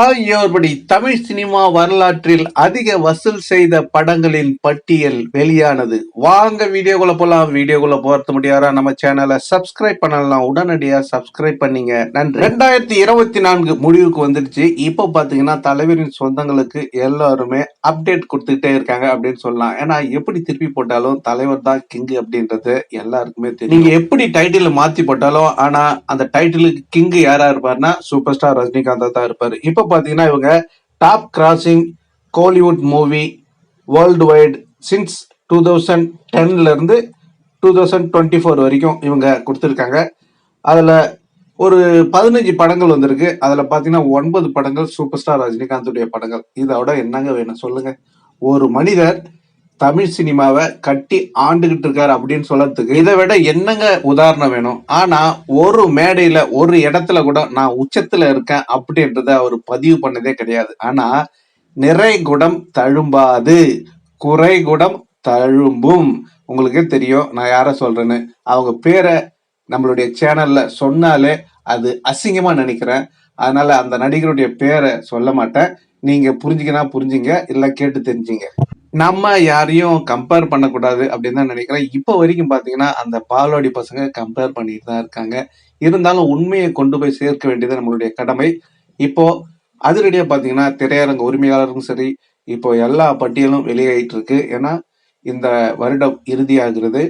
ஆகியோர்படி Tamil cinema வரலாற்றில் அதிக வசூல் செய்த படங்களின் பட்டியல் வெளியானது. வாங்க வீடியோக்குள்ள போலாம். வீடியோக்குள்ள போறது முடியாரா நம்ம சேனலை சப்ஸ்கிரைப் பண்ணலாம். உடனடியா சப்ஸ்கிரைப் பண்ணீங்க. நன்றி. ரெண்டாயிரத்தி இருபத்தி நான்கு முடிவுக்கு வந்துடுச்சு இப்போ பாத்தீங்கன்னா தலைவரின் சொந்தங்களுக்கு எல்லாருமே அப்டேட் கொடுத்துட்டே இருக்காங்க அப்படின்னு சொல்லலாம். ஏன்னா எப்படி திருப்பி போட்டாலும் தலைவர் தான் கிங் அப்படின்றது எல்லாருக்குமே தெரியும். நீங்க எப்படி டைட்டில் மாத்தி போட்டாலும் ஆனா அந்த டைட்டிலுக்கு கிங் யாரா இருப்பாருன்னா சூப்பர் ஸ்டார் ரஜினிகாந்த் தான் இருப்பாரு. இப்ப பாத்தீங்கன்னா இவங்க top crossing Kollywood movie world wide since two thousand டென்ல இருந்து டூ தௌசண்ட் டுவெண்ட்டி ஃபோர் வரைக்கும் இவங்க கொடுத்துருக்காங்க. அதுல ஒரு பதினஞ்சு படங்கள் வந்திருக்கு. அதுல பாத்தீங்கன்னா ஒன்பது படங்கள் சூப்பர் ஸ்டார் ரஜினிகாந்துடைய படங்கள். இதோட என்னங்க வேணும் சொல்லுங்க. ஒரு மனிதர் தமிழ் சினிமாவை கட்டி ஆண்டுகிட்டு இருக்காரு அப்படின்னு சொல்றதுக்கு இதை விட என்னங்க உதாரணம் வேணும்? ஆனா ஒரு மேடையில ஒரு இடத்துல கூட நான் உச்சத்துல இருக்கேன் அப்படின்றத அவர் பதிவு பண்ணதே கிடையாது. ஆனா நிறை குடம் தழும்பாது குறை குடம் தழும்பும். உங்களுக்கே தெரியும் நான் யார சொல்றேன்னு. அவங்க பேரை நம்மளுடைய சேனல்ல சொன்னாலே அது அசிங்கமா நினைக்கிறேன். அதனால அந்த நடிகருடைய பேரை சொல்ல மாட்டேன். நீங்க புரிஞ்சுக்கினா புரிஞ்சுங்க இல்ல கேட்டு தெரிஞ்சுங்க. நம்ம யாரையும் கம்பேர் பண்ணக்கூடாது அப்படின்னு தான் நினைக்கிறேன். இப்போ வரைக்கும் பார்த்தீங்கன்னா அந்த பால்வாடி பசங்க கம்பேர் பண்ணிட்டு தான் இருக்காங்க. இருந்தாலும் உண்மையை கொண்டு போய் சேர்க்க வேண்டியது நம்மளுடைய கடமை. இப்போ அதிரடியாக பார்த்தீங்கன்னா திரையரங்க உரிமையாளரும் சரி இப்போ எல்லா பட்டியலும் வெளியாயிட்டு இருக்கு ஏன்னா இந்த வருடம் இறுதியாகிறது.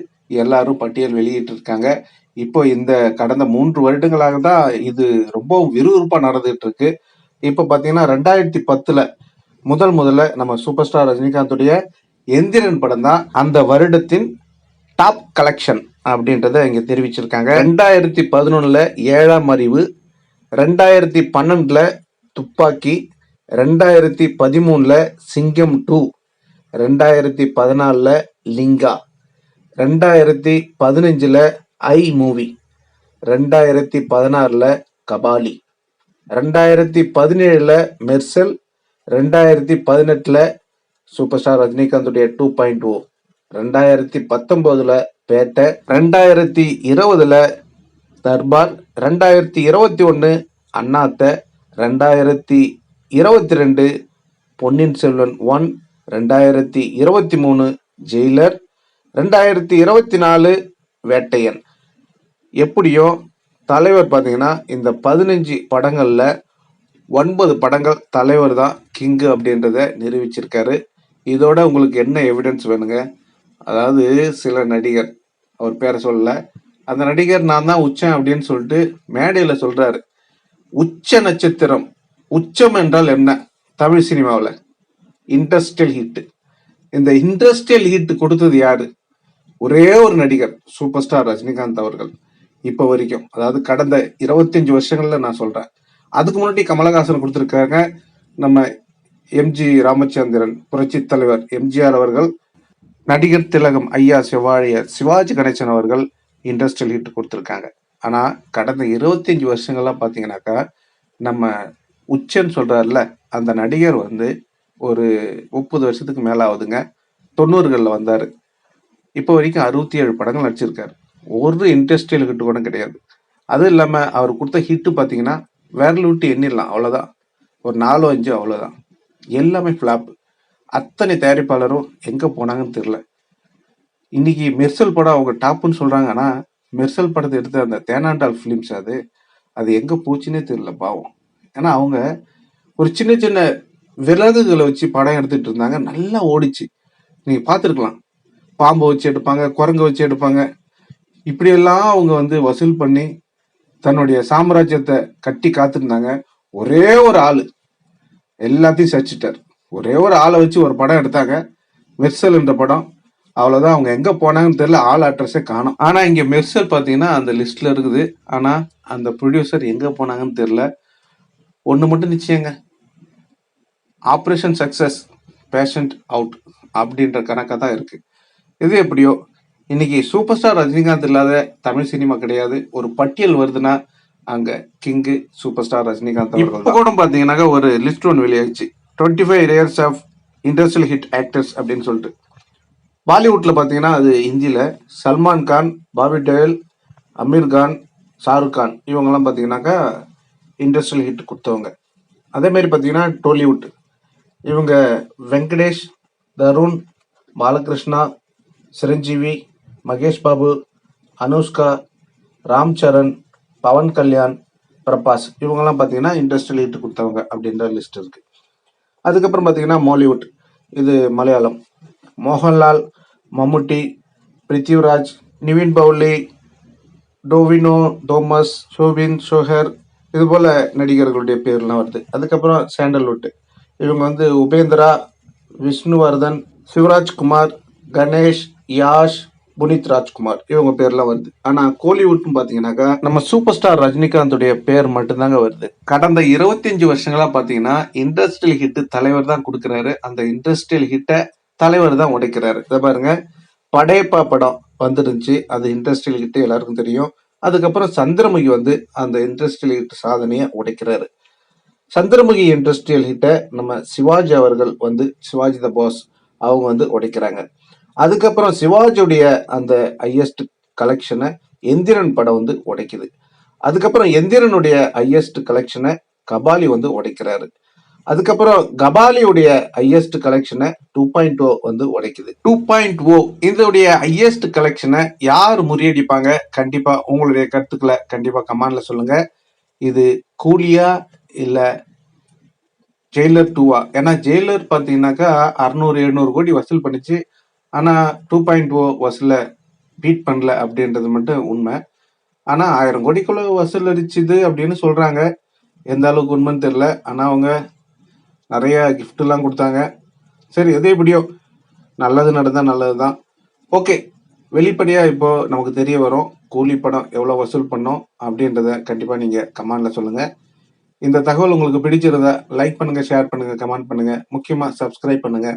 எல்லாரும் பட்டியல் வெளியிட்டு இருக்காங்க இப்போ இந்த கடந்த மூன்று வருடங்களாக தான் இது ரொம்ப விறுவிறுப்பாக நடந்துட்டு இருக்கு இப்போ பார்த்தீங்கன்னா ரெண்டாயிரத்தி பத்தில் முதல் முதல்ல நம்ம சூப்பர் ஸ்டார் ரஜினிகாந்துடைய எந்திரன் படம் தான் அந்த வருடத்தின் டாப் கலெக்ஷன் அப்படின்றத இங்கே தெரிவிச்சிருக்காங்க. ரெண்டாயிரத்தி பதினொன்றில் ஏழாம் அறிவு ரெண்டாயிரத்தி பன்னெண்டில் துப்பாக்கி ரெண்டாயிரத்தி பதிமூணில் சிங்கம் டூ ரெண்டாயிரத்தி பதினாலில் லிங்கா ரெண்டாயிரத்தி பதினஞ்சில் ஐ மூவி ரெண்டாயிரத்தி பதினாறில் கபாலி ரெண்டாயிரத்தி பதினேழில் மெர்சல் ரெண்டாயிரத்தி பதினெட்டுல சூப்பர் ஸ்டார் ரஜினிகாந்துடைய டூ பாயிண்ட் ஓ ரெண்டாயிரத்தி பத்தொன்பதுல பேட்டை. ரெண்டாயிரத்தி இருபதுல தர்பார். ரெண்டாயிரத்தி இருபத்தி ஒன்று அண்ணாத்த. ரெண்டாயிரத்தி இருபத்தி ரெண்டு பொன்னியின் செல்வன் ஒன் ரெண்டாயிரத்தி இருபத்தி மூணு ஜெயிலர். ரெண்டாயிரத்தி இருபத்தி நாலு வேட்டையன். எப்படியோ தலைவர் பார்த்தீங்கன்னா இந்த பதினஞ்சு படங்களில் ஒன்பது படங்கள் தலைவர் தான் கிங்கு அப்படின்றத நிரூபிச்சிருக்காரு. இதோட உங்களுக்கு என்ன எவிடன்ஸ் வேணுங்க? அதாவது சில நடிகர் அவர் பேரை சொல்லலை. அந்த நடிகர் நான் தான் உச்சம் அப்படின்னு சொல்லிட்டு மேடையில் சொல்கிறாரு உச்ச நட்சத்திரம் உச்சம் என்றால் என்ன? தமிழ் சினிமாவில். இண்டஸ்ட்ரியல் ஹிட்டு இந்த இண்டஸ்ட்ரியல் ஹிட் கொடுத்தது யாரு? ஒரே ஒரு நடிகர் சூப்பர் ஸ்டார் ரஜினிகாந்த் அவர்கள். இப்போ வரைக்கும் அதாவது கடந்த இருபத்தஞ்சு வருஷங்களில் நான் சொல்கிறேன் அதுக்கு முன்னாடி கமலஹாசன் கொடுத்துருக்காங்க நம்ம எம்ஜி ராமச்சந்திரன் புரட்சி தலைவர் எம்ஜிஆர் அவர்கள் நடிகர் திலகம் ஐயா சிவாழியர் சிவாஜி கணேசன் அவர்கள் இண்டஸ்ட்ரியல் ஹிட் கொடுத்துருக்காங்க. ஆனால் கடந்த இருபத்தஞ்சி வருஷங்கள்லாம் பார்த்தீங்கன்னாக்கா நம்ம உச்சன்னு சொல்கிறாருல அந்த நடிகர் வந்து ஒரு முப்பது வருஷத்துக்கு மேலே ஆகுதுங்க தொண்ணூறுகளில் வந்தார். இப்போ வரைக்கும் அறுபத்தி ஏழு படங்கள் நடிச்சிருக்காரு. ஒரு இண்டஸ்ட்ரியல் ஹிட் கூட கிடையாது. அதுவும் இல்லாமல் அவர் கொடுத்த ஹிட்டு பார்த்தீங்கன்னா விரல் விட்டு எண்ணிடலாம் அவ்வளோதான் ஒரு நாலு அஞ்சு அவ்வளோதான் எல்லாமே ஃப்ளாப் அத்தனை தயாரிப்பாளரும் எங்கே போனாங்கன்னு தெரில இன்னைக்கு மெர்சல் படம் அவங்க டாப்புன்னு சொல்கிறாங்கன்னா மெர்சல் படத்தை எடுத்த அந்த தேனாண்டால் ஃபிலிம்ஸ் அது அது எங்கே போச்சுன்னே தெரில பாவம். ஏன்னா அவங்க ஒரு சின்ன சின்ன விலகுகளை வச்சு படம் எடுத்துட்டு இருந்தாங்க நல்லா ஓடிச்சு. நீங்கள் பார்த்துருக்கலாம். பாம்பை வச்சு எடுப்பாங்க குரங்கை வச்சு எடுப்பாங்க. இப்படியெல்லாம் அவங்க வந்து வசூல் பண்ணி தன்னுடைய சாம்ராஜ்யத்தை கட்டி காத்திருந்தாங்க. ஒரே ஒரு ஆள். எல்லாத்தையும் சச்சிட்டார். ஒரே ஒரு ஆளை வச்சு ஒரு படம் எடுத்தாங்க. மெர்சல் என்ற படம். அவ்வளோதான் அவங்க எங்கே போனாங்கன்னு தெரியல. ஆள் அட்ரஸே காணும். ஆனால் இங்கே மெர்சல் பார்த்தீங்கன்னா அந்த லிஸ்ட்ல இருக்குது. ஆனால் அந்த ப்ரொடியூசர் எங்கே போனாங்கன்னு தெரில ஒன்று மட்டும் நிச்சயங்க. ஆப்ரேஷன் சக்ஸஸ் பேஷண்ட் அவுட் அப்படின்ற கணக்காக தான் இருக்குது இது எப்படியோ இன்னைக்கு சூப்பர் ஸ்டார் ரஜினிகாந்த் இல்லாத தமிழ் சினிமா கிடையாது. ஒரு பட்டியல் வருதுன்னா அங்க கிங்கு சூப்பர் ஸ்டார் ரஜினிகாந்த் அவர்கள் இப்போ கூட பாத்தீங்கன்னாக்கா ஒரு லிஸ்ட் ஒன்று வெளியாச்சு twenty five years of industrial hit actors அப்படின்னு சொல்லிட்டு. பாலிவுட்ல பாத்தீங்கன்னா அது ஹிந்தியில சல்மான் கான் பாபி டயல் அமீர் கான் ஷாருக் கான் இவங்கெல்லாம் பாத்தீங்கன்னாக்கா இண்டஸ்ட்ரியல் ஹிட் கொடுத்தவங்க. அதே மாதிரி பார்த்தீங்கன்னா டோலிவுட். இவங்க வெங்கடேஷ் தருண் பாலகிருஷ்ணா சிரஞ்சீவி மகேஷ் பாபு அனுஷ்கா ராம் சரண் பவன் கல்யாண் பிரபாஸ் இவங்கெல்லாம் பார்த்தீங்கன்னா இண்டஸ்ட்ரியல் ஹிட் கொடுத்தவங்க அப்படின்ற லிஸ்ட் இருக்கு. அதுக்கப்புறம் பார்த்தீங்கன்னா மாலிவுட் இது மலையாளம். மோகன்லால் மம்முட்டி பிருத்திவிராஜ் நிவின் பவுலி டோவினோ தோமஸ் ஷோபின் ஷோஹர் இது போல் நடிகர்களுடைய பேர்லாம் வருது. அதுக்கப்புறம் சாண்டல்வுட் இவங்க வந்து உபேந்திரா விஷ்ணுவர்தன் சிவராஜ்குமார் கணேஷ் யாஷ் புனித் ராஜ்குமார். இவங்க பேர்லாம் வருது. ஆனா கோலிவுட்னு பாத்தீங்கன்னாக்கா நம்ம சூப்பர் ஸ்டார் ரஜினிகாந்துடைய பேர் மட்டும்தாங்க வருது. கடந்த 25 வருஷங்களா பாத்தீங்கன்னா இண்டஸ்ட்ரியல் ஹிட் தலைவர் தான் கொடுக்குறாரு. அந்த இண்டஸ்ட்ரியல் ஹிட்டை தலைவர் தான் உடைக்கிறாரு. இதை பாருங்க. படையப்பா படம் வந்துருந்துச்சு அது இண்டஸ்ட்ரியல் ஹிட் எல்லாருக்கும் தெரியும். அதுக்கப்புறம் சந்திரமுகி வந்து அந்த இண்டஸ்ட்ரியல் ஹிட் சாதனையை உடைக்கிறாரு. சந்திரமுகி இண்டஸ்ட்ரியல் ஹிட்டை நம்ம சிவாஜி அவர்கள் வந்து சிவாஜி த பாஸ் அவங்க வந்து உடைக்கிறாங்க. அதுக்கப்புறம் சிவாஜியுடைய அந்த ஹையஸ்ட் கலெக்ஷனை எந்திரன் படம் வந்து உடைக்குது. அதுக்கப்புறம் எந்திரனுடைய ஹையஸ்ட் கலெக்ஷனை கபாலி வந்து உடைக்கிறாரு. அதுக்கப்புறம் கபாலியுடைய ஹையஸ்ட் கலெக்ஷனை டூ பாயிண்ட் ஓ வந்து உடைக்குது. டூ பாயிண்ட் ஓ இதோடைய ஹையஸ்ட் கலெக்ஷனை யார் முறியடிப்பாங்க? கண்டிப்பா உங்களுடைய கருத்துக்களை கண்டிப்பா கமெண்ட்ல சொல்லுங்க. இது கூலியா இல்ல ஜெயிலர் டூவா ஏன்னா ஜெயிலர் பார்த்தீங்கன்னாக்கா அறுநூறு எழுநூறு கோடி வசூல் பண்ணிச்சு. ஆனால் டூ பாயிண்ட் ஓ வசூல பீட் பண்ணல அப்படின்றது மட்டும் உண்மை. ஆனால் ஆயிரம் கோடிக்குள்ள வசூல் அடிச்சுது அப்படின்னு சொல்கிறாங்க எந்த அளவுக்கு உண்மைன்னு தெரில ஆனால் அவங்க நிறைய கிஃப்ட்லாம் கொடுத்தாங்க. சரி எது எப்படியோ நல்லது நடந்தால் நல்லது தான் ஓகே வெளிப்படையாக இப்போது நமக்கு தெரிய வரும் கூலி படம் எவ்வளோ வசூல் பண்ணோம் அப்படின்றத கண்டிப்பாக நீங்கள் கமெண்டில் சொல்லுங்கள் இந்த தகவல் உங்களுக்கு பிடிச்சிருந்தா லைக் பண்ணுங்கள் ஷேர் பண்ணுங்கள் கமெண்ட் பண்ணுங்கள் முக்கியமாக சப்ஸ்கிரைப் பண்ணுங்கள்